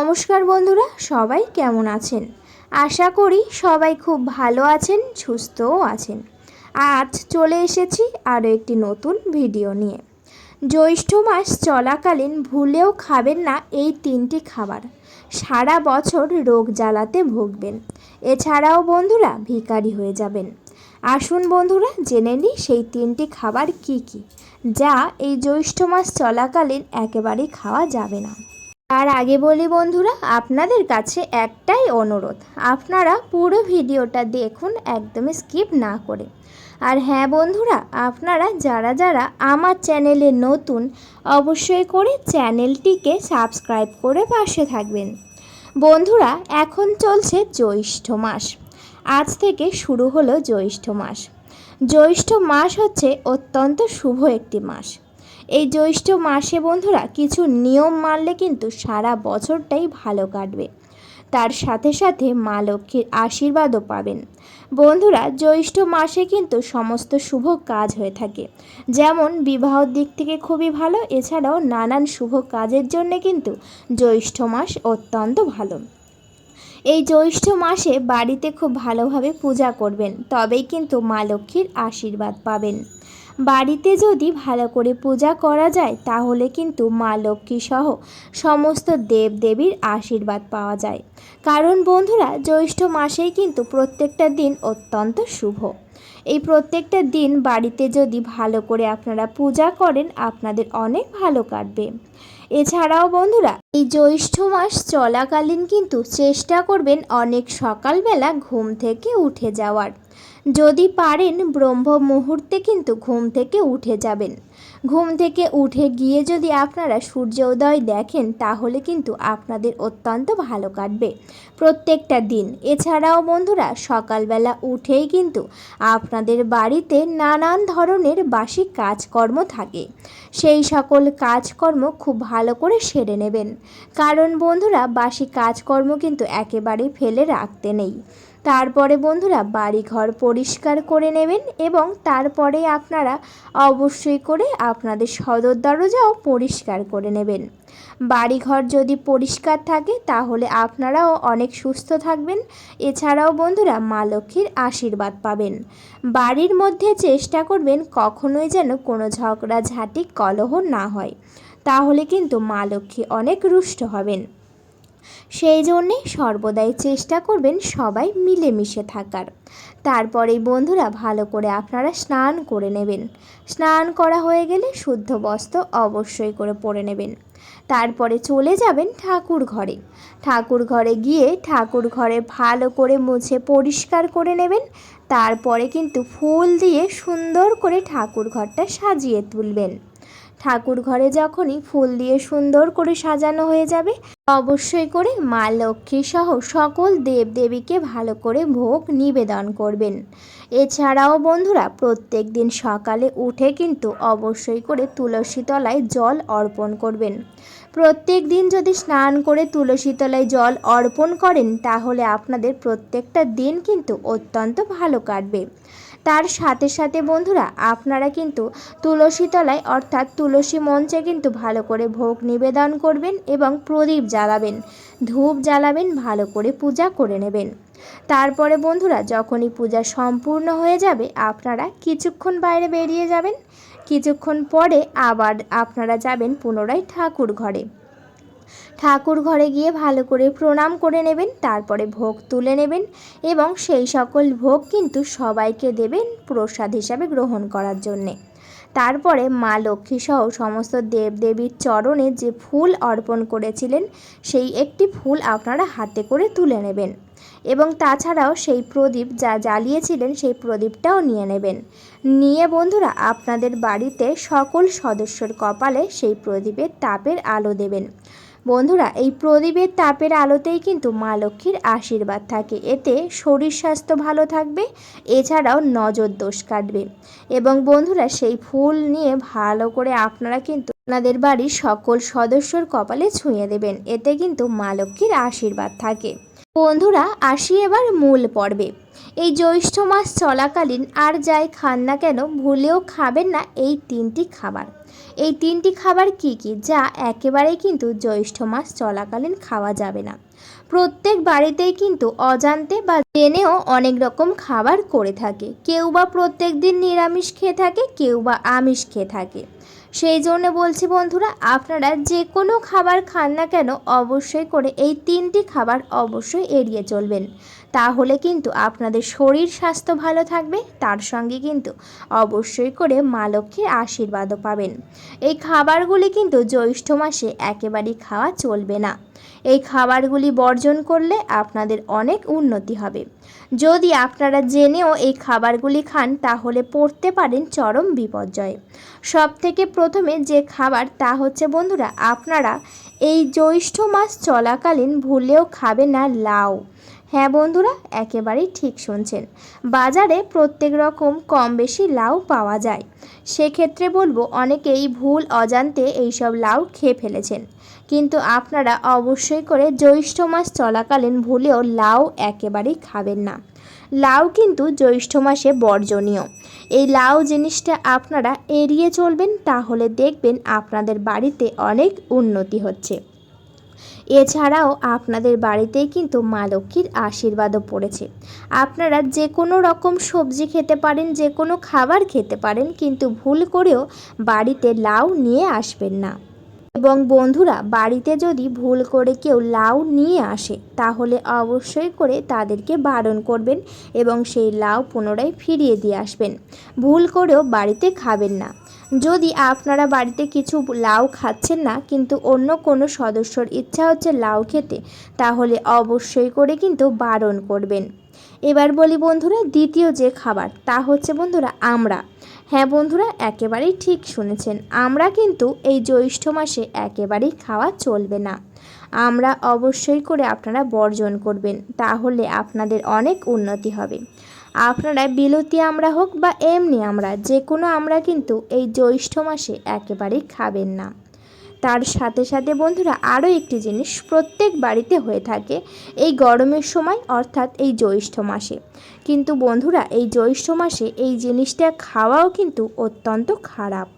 নমস্কার বন্ধুরা, সবাই কেমন আছেন? আশা করি সবাই খুব ভালো আছেন, সুস্থও আছেন। আজ চলে এসেছি আরও একটি নতুন ভিডিও নিয়ে। জ্যৈষ্ঠ মাস চলাকালীন ভুলেও খাবেন না এই তিনটি খাবার। সারা বছর রোগ জ্বালাতে ভুগবেন। এছাড়াও বন্ধুরা, ভিখারি হয়ে যাবেন। আসুন বন্ধুরা, জেনে নিই সেই তিনটি খাবার কি কি, যা এই জ্যৈষ্ঠ মাস চলাকালীন একেবারেই খাওয়া যাবে না। তার আগে বলি বন্ধুরা, আপনাদের কাছে একটাই অনুরোধ, আপনারা পুরো ভিডিওটা দেখুন, একদমই স্কিপ না করে। আর হ্যাঁ বন্ধুরা, আপনারা যারা যারা আমার চ্যানেলে নতুন, অবশ্যই করে চ্যানেলটিকে সাবস্ক্রাইব করে পাশে থাকবেন। বন্ধুরা, এখন চলছে জ্যৈষ্ঠ মাস। আজ থেকে শুরু হলো জ্যৈষ্ঠ মাস। জ্যৈষ্ঠ মাস হচ্ছে অত্যন্ত শুভ একটি মাস। এই জ্যৈষ্ঠ মাসে বন্ধুরা, কিছু নিয়ম মানলে কিন্তু সারা বছরটাই ভালো কাটবে। তার সাথে সাথে মা লক্ষ্মীর আশীর্বাদও পাবেন। বন্ধুরা, জ্যৈষ্ঠ মাসে কিন্তু সমস্ত শুভ কাজ হয়ে থাকে। যেমন, বিবাহর দিক থেকে খুবই ভালো, এছাড়াও নানান শুভ কাজের জন্য কিন্তু জ্যৈষ্ঠ মাস অত্যন্ত ভালো। এই জ্যৈষ্ঠ মাসে বাড়িতে খুব ভালোভাবে পূজা করবেন, তবেই কিন্তু মা লক্ষ্মীর আশীর্বাদ পাবেন। বাড়িতে যদি ভালো করে পূজা করা যায়, তাহলে কিন্তু মা লক্ষ্মী সহ সমস্ত দেবদেবীর আশীর্বাদ পাওয়া যায়। কারণ বন্ধুরা, জ্যৈষ্ঠ মাসেই কিন্তু প্রত্যেকটা দিন অত্যন্ত শুভ। এই প্রত্যেকটা দিন বাড়িতে যদি ভালো করে আপনারা পূজা করেন, আপনাদের অনেক ভালো কাটবে। এছাড়াও বন্ধুরা, এই জ্যৈষ্ঠ মাস চলাকালীন কিন্তু চেষ্টা করবেন অনেক সকালবেলা ঘুম থেকে উঠে যাওয়ার। যদি পারেন ব্রহ্ম মুহূর্তে কিন্তু ঘুম থেকে উঠে যাবেন। ঘুম থেকে উঠে গিয়ে যদি আপনারা সূর্য উদয় দেখেন, তাহলে কিন্তু আপনাদের অত্যন্ত ভালো কাটবে প্রত্যেকটা দিন। এছাড়াও বন্ধুরা, সকালবেলা উঠেই কিন্তু আপনাদের বাড়িতে নানান ধরনের বাসি কাজকর্ম থাকে। সেই সকল কাজকর্ম খুব ভালো করে সেরে নেবেন। কারণ বন্ধুরা বাসি কাজকর্ম কিন্তু একেবারেই ফেলে রাখতে নেই। তারপরে বন্ধুরা বাড়িঘর পরিষ্কার করে নেবেন এবং তারপরে আপনারা অবশ্যই করে আপনাদের সদর দরজাও পরিষ্কার করে নেবেন। বাড়িঘর যদি পরিষ্কার থাকে তাহলে আপনারাও অনেক সুস্থ থাকবেন। এছাড়াও বন্ধুরা মা লক্ষ্মীর আশীর্বাদ পাবেন। বাড়ির মধ্যে চেষ্টা করবেন কখনোই যেন কোনো ঝগড়া ঝাঁটি কলহ না হয়। তাহলে কিন্তু মা লক্ষ্মী অনেক রুষ্ট হবেন। সেই জন্যে সর্বদাই চেষ্টা করবেন সবাই মিলেমিশে থাকার। তারপরেই বন্ধুরা ভালো করে আপনারা স্নান করে নেবেন। স্নান করা হয়ে গেলে শুদ্ধ বস্ত্র অবশ্যই করে পরে নেবেন। তারপরে চলে যাবেন ঠাকুর ঘরে। ঠাকুর ঘরে গিয়ে ঠাকুর ঘরে ভালো করে মুছে পরিষ্কার করে নেবেন। তারপরে কিন্তু ফুল দিয়ে সুন্দর করে ঠাকুর ঘরটা সাজিয়ে তুলবেন। ঠাকুর ঘরে যখনই ফুল দিয়ে সুন্দর করে সাজানো হয়ে যাবে, অবশ্যই করে মা লক্ষ্মী সহ সকল দেবদেবীকে ভালো করে ভোগ নিবেদন করবেন। এছাড়াও বন্ধুরা, প্রত্যেক দিন সকালে উঠে কিন্তু অবশ্যই করে তুলসী তলায় জল অর্পণ করবেন। প্রত্যেক দিন যদি স্নান করে তুলসী তলায় জল অর্পণ করেন, তাহলে আপনাদের প্রত্যেকটা দিন কিন্তু অত্যন্ত ভালো কাটবে। তার সাথে সাথে বন্ধুরা, আপনারা কিন্তু তুলসী তলায়, অর্থাৎ তুলসী মঞ্চে কিন্তু ভালো করে ভোগ নিবেদন করবেন এবং প্রদীপ জ্বালাবেন, ধূপ জ্বালাবেন, ভালো করে পূজা করে নেবেন। তারপরে বন্ধুরা, যখনই পূজা সম্পূর্ণ হয়ে যাবে, আপনারা কিছুক্ষণ বাইরে বেরিয়ে যাবেন। কিছুক্ষণ পরে আবার আপনারা যাবেন পুনরায় ঠাকুর ঘরে। ঠাকুর ঘরে গিয়ে ভালো করে প্রণাম করে নেবেন, তারপরে ভোগ তুলে নেবেন এবং সেই সকল ভোগ কিন্তু সবাইকে দেবেন প্রসাদ হিসাবে গ্রহণ করার জন্যে। তারপরে মা লক্ষ্মী সহ সমস্ত দেবদেবীর চরণে যে ফুল অর্পণ করেছিলেন, সেই একটি ফুল আপনারা হাতে করে তুলে নেবেন এবং তাছাড়াও সেই প্রদীপ যা জ্বালিয়েছিলেন, সেই প্রদীপটাও নিয়ে নেবেন। নিয়ে বন্ধুরা, আপনাদের বাড়িতে সকল সদস্যর কপালে সেই প্রদীপের তাপের আলো দেবেন। বন্ধুরা, এই প্রদীপের তাপের আলোতেই কিন্তু মা লক্ষ্মীর আশীর্বাদ থাকে। এতে শরীর স্বাস্থ্য ভালো থাকবে, এছাড়াও নজর দোষ কাটবে। এবং বন্ধুরা, সেই ফুল নিয়ে ভালো করে আপনারা কিন্তু আপনাদের বাড়ির সকল সদস্যর কপালে ছুঁয়ে দেবেন। এতে কিন্তু মা লক্ষ্মীর আশীর্বাদ থাকে। বন্ধুরা, আসি এবার মূল পর্বে। এই জ্যৈষ্ঠ মাস চলাকালীন আর যাই খান না কেন, ভুলেও খাবেন না এই তিনটি খাবার। এই তিনটি খাবার কি কি, যা একেবারেই কিন্তু জ্যৈষ্ঠ মাস চলাকালীন খাওয়া যাবে না। প্রত্যেক বাড়িতেই কিন্তু অজান্তে বা জেনেও অনেক রকম খাবার করে থাকে। কেউ বা প্রত্যেক দিন নিরামিষ খেয়ে থাকে, কেউ বা আমিষ খেয়ে থাকে। সেই জন্য বলছি বন্ধুরা, আপনারা যে কোনো খাবার খান না কেন, অবশ্যই করে এই তিনটি খাবার অবশ্যই এড়িয়ে চলবেন। তাহলে কিন্তু আপনাদের শরীর স্বাস্থ্য ভালো থাকবে, তার সঙ্গে কিন্তু অবশ্যই করে মা লক্ষ্মীর আশীর্বাদও পাবেন। এই খাবারগুলি কিন্তু জ্যৈষ্ঠ মাসে একেবারেই খাওয়া চলবে না। এই খাবারগুলি বর্জন করলে আপনাদের অনেক উন্নতি হবে। যদি আপনারা জেনেও এই খাবারগুলি খান, তাহলে পড়তে পারেন চরম বিপর্যয়ে। সব থেকে প্রথমে যে খাবার, তা হচ্ছে বন্ধুরা আপনারা এই জ্যৈষ্ঠ মাস চলাকালীন ভুলেও খাবে না লাউ। হ্যাঁ বন্ধুরা, একেবারেই ঠিক শুনছেন। বাজারে প্রত্যেক রকম কম বেশি লাউ পাওয়া যায়। সেক্ষেত্রে বলব, অনেকেই ভুল, অজান্তে এইসব লাউ খেয়ে ফেলেছেন। কিন্তু আপনারা অবশ্যই করে জ্যৈষ্ঠ মাস চলাকালীন ভুলেও লাউ একেবারেই খাবেন না। লাউ কিন্তু জ্যৈষ্ঠ মাসে বর্জনীয়। এই লাউ জিনিসটা আপনারা এড়িয়ে চলবেন, তাহলে দেখবেন আপনাদের বাড়িতে অনেক উন্নতি হচ্ছে। এছাড়াও আপনাদের বাড়িতেই কিন্তু মা লক্ষ্মীর আশীর্বাদও পড়েছে। আপনারা যে কোনো রকম সবজি খেতে পারেন যে কোনো খাবার খেতে পারেন, কিন্তু ভুল করেও বাড়িতে লাউ নিয়ে আসবেন না। এবং বন্ধুরা, বাড়িতে যদি ভুল করে কেউ লাউ নিয়ে আসে, তাহলে অবশ্যই করে তাদেরকে বারণ করবেন এবং সেই লাউ পুনরায় ফিরিয়ে দিয়ে আসবেন। ভুল করেও বাড়িতে খাবেন না। যদি আপনারা বাড়িতে কিছু লাউ খাচ্ছেন না, কিন্তু অন্য কোনো সদস্যর ইচ্ছা হচ্ছে লাউ খেতে, তাহলে অবশ্যই করে কিন্তু বারণ করবেন। এবার বলি বন্ধুরা, দ্বিতীয় যে খাবার, তা হচ্ছে বন্ধুরা, আমরা। হ্যাঁ বন্ধুরা, একেবারেই ঠিক শুনেছেন। আমরা কিন্তু এই জ্যৈষ্ঠ মাসে একেবারেই খাওয়া চলবে না। আমরা অবশ্যই করে আপনারা বর্জন করবেন, তাহলে আপনাদের অনেক উন্নতি হবে। আপনারা বিলতি আমরা হোক বা এমনি আমরা যে কোনো আমরা কিন্তু এই জ্যৈষ্ঠ মাসে একেবারেই খাবেন না। তার সাথে সাথে বন্ধুরা আরও একটি জিনিস প্রত্যেক বাড়িতে হয়ে থাকে, এই গরমের সময়, অর্থাৎ এই জ্যৈষ্ঠ মাসে। কিন্তু বন্ধুরা, এই জ্যৈষ্ঠ মাসে এই জিনিসটা খাওয়াও কিন্তু অত্যন্ত খারাপ।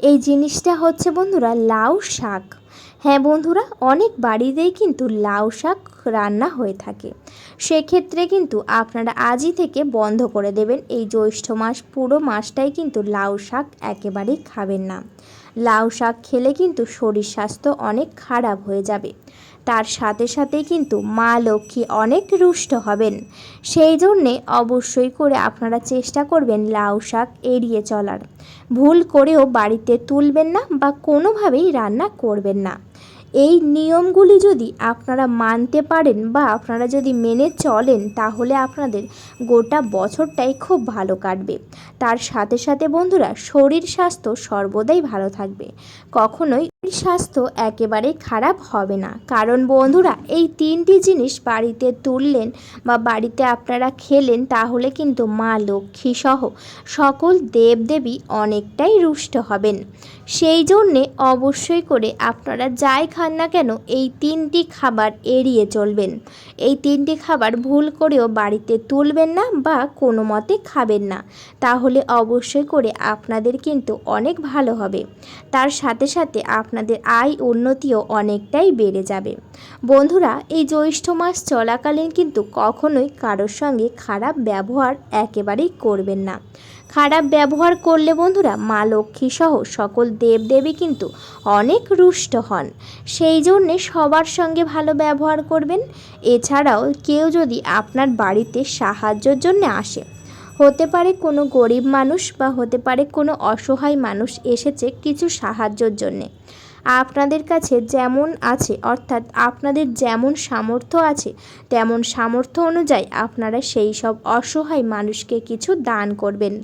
এই জিনিসটা হচ্ছে বন্ধুরা লাউ শাক। হ্যাঁ বন্ধুরা, অনেক বাড়িতেই কিন্তু লাউ শাক রান্না হয়ে থাকে। সেক্ষেত্রে কিন্তু আপনারা আজই থেকে বন্ধ করে দেবেন। এই জ্যৈষ্ঠ মাস, পুরো মাসটাই কিন্তু লাউ শাক একেবারেই খাবেন না। লাউ শাক খেলে কিন্তু শরীর স্বাস্থ্য অনেক খারাপ হয়ে যাবে। তার সাথে সাথে কিন্তু মা লক্ষ্মী অনেক রুষ্ট হবেন। সেই জন্যে অবশ্যই করে আপনারা চেষ্টা করবেন লাউ শাক এড়িয়ে চলার। ভুল করেও বাড়িতে তুলবেন না বা কোনোভাবেই রান্না করবেন না। এই নিয়মগুলি যদি আপনারা মানতে পারেন বা আপনারা যদি মেনে চলেন, তাহলে আপনাদের গোটা বছরটাই খুব ভালো কাটবে। তার সাথে সাথে বন্ধুরা, শরীর স্বাস্থ্য সর্বদাই ভালো থাকবে। কখনোই স্বাস্থ্য একেবারে খারাপ হবে না। কারণ বন্ধুরা, এই তিনটি জিনিস বাড়িতে তুললেন বা বাড়িতে আপনারা খেলেন, তাহলে কিন্তু মা লক্ষ্মী সহ সকল দেবদেবী অনেকটাই রুষ্ট হবেন। সেই জন্যে অবশ্যই করে আপনারা যাই খান না কেন, এই তিনটি খাবার এড়িয়ে চলবেন। এই তিনটি খাবার ভুল করেও বাড়িতে তুলবেন না বা কোনো মতে খাবেন না। তাহলে অবশ্যই করে আপনাদের কিন্তু অনেক ভালো হবে। তার সাথে সাথে আপনাদের আয় উন্নতিও অনেকটাই বেড়ে যাবে। বন্ধুরা, এই জ্যৈষ্ঠ মাস চলাকালীন কিন্তু কখনোই কারোর সঙ্গে খারাপ ব্যবহার একেবারেই করবেন না। খারাপ ব্যবহার করলে বন্ধুরা, মা লক্ষ্মী সহ সকল দেবদেবী কিন্তু অনেক রুষ্ট হন। সেই জন্যে সবার সঙ্গে ভালো ব্যবহার করবেন। এছাড়াও কেউ যদি আপনার বাড়িতে সাহায্যের জন্য আসে হতে পারে কোনো গরিব মানুষ বা হতে পারে কোনো অসহায় মানুষ এসেছে কিছু সাহায্যর জন্যে। আপনাদের কাছে যেমন আছে, অর্থাৎ আপনাদের যেমন সামর্থ্য আছে, তেমন সামর্থ্য অনুযায়ী আপনারা সেই সব অসহায় মানুষকে কিছু দান করবেন।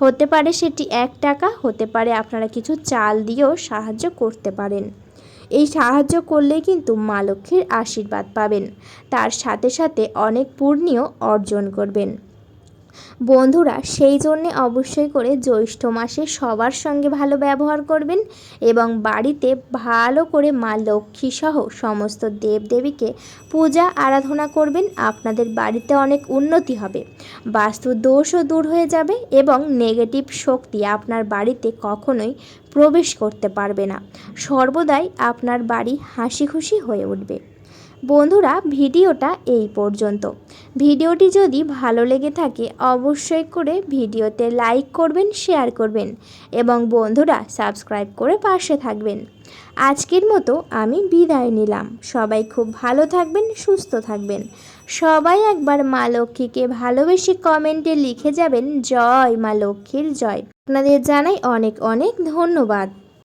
হতে পারে সেটি এক টাকা, হতে পারে আপনারা কিছু চাল দিয়েও সাহায্য করতে পারেন। এই সাহায্য করলে কিন্তু মা লক্ষ্মীর আশীর্বাদ পাবেন। তার সাথে সাথে অনেক পূর্ণিও অর্জন করবেন। বন্ধুরা, সেই জন্যে অবশ্যই করে জ্যৈষ্ঠ মাসে সবার সঙ্গে ভালো ব্যবহার করবেন এবং বাড়িতে ভালো করে মা লক্ষ্মী সহ সমস্ত দেবদেবীকে পূজা, আরাধনা করবেন। আপনাদের বাড়িতে অনেক উন্নতি হবে। বাস্তু দোষও দূর হয়ে যাবে এবং নেগেটিভ শক্তি আপনার বাড়িতে কখনোই প্রবেশ করতে পারবে না। সর্বদাই আপনার বাড়ি হাসি খুশি হয়ে উঠবে। বন্ধুরা, ভিডিওটা এই পর্যন্ত। ভিডিওটি যদি ভালো লেগে থাকে, অবশ্যই করে ভিডিওতে লাইক করবেন, শেয়ার করবেন এবং বন্ধুরা, সাবস্ক্রাইব করে পাশে থাকবেন। আজকের মতো আমি বিদায় নিলাম। সবাই খুব ভালো থাকবেন, সুস্থ থাকবেন। সবাই একবার মা লক্ষ্মীকে ভালোবেসে কমেন্টে লিখে যাবেন, জয় মা লক্ষ্মীর জয়। আপনাদের জানাই অনেক অনেক ধন্যবাদ।